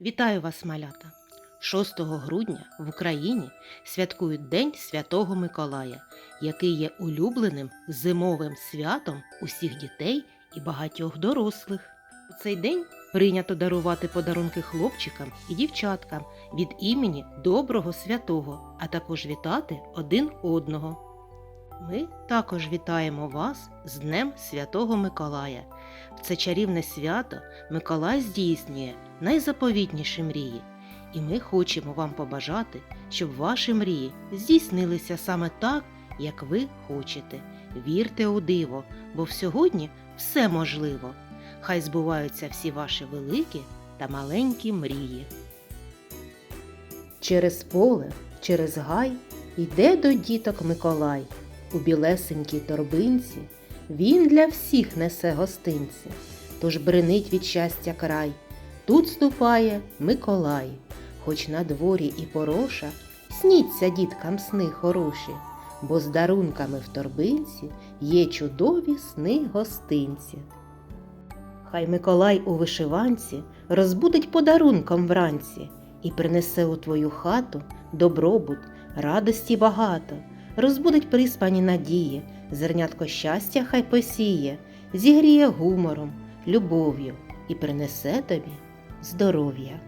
Вітаю вас, малята! 6 грудня в Україні святкують День Святого Миколая, який є улюбленим зимовим святом усіх дітей і багатьох дорослих. У цей день прийнято дарувати подарунки хлопчикам і дівчаткам від імені доброго святого, а також вітати один одного. Ми також вітаємо вас з Днем Святого Миколая. В це чарівне свято Миколай здійснює найзаповітніші мрії, і ми хочемо вам побажати, щоб ваші мрії здійснилися саме так, як ви хочете. Вірте у диво, бо в сьогодні все можливо. Хай збуваються всі ваші великі та маленькі мрії. Через поле, через гай йде до діток Миколай. У білесенькій торбинці він для всіх несе гостинці, тож бренить від щастя край. Тут ступає Миколай, хоч на дворі і пороша, сніться діткам сни хороші, бо з дарунками в торбинці є чудові сни гостинці. Хай Миколай у вишиванці розбудить подарунком вранці і принесе у твою хату добробут, радості багато, розбудить приспані надії, зернятко щастя хай посіє, зігріє гумором, любов'ю і принесе тобі здоров'я.